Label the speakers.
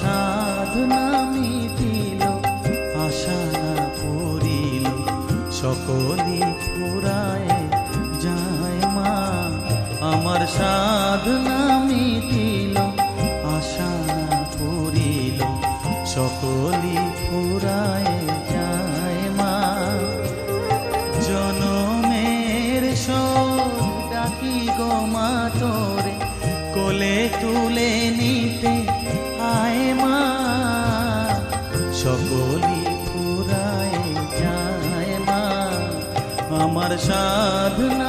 Speaker 1: সাধনা মিটিল, আশা না পুরিল সকলি ফুরায় যায় মা। আমার সাধনা মিটিল, আশা না পুরিল সকলি ফুরায় যায় মা। জনমের শোক ডাকি গো মা তোরে কোলে তুলে নিতে আয় মা। সকলি ফুরায় যায় মা। আমার সাধনা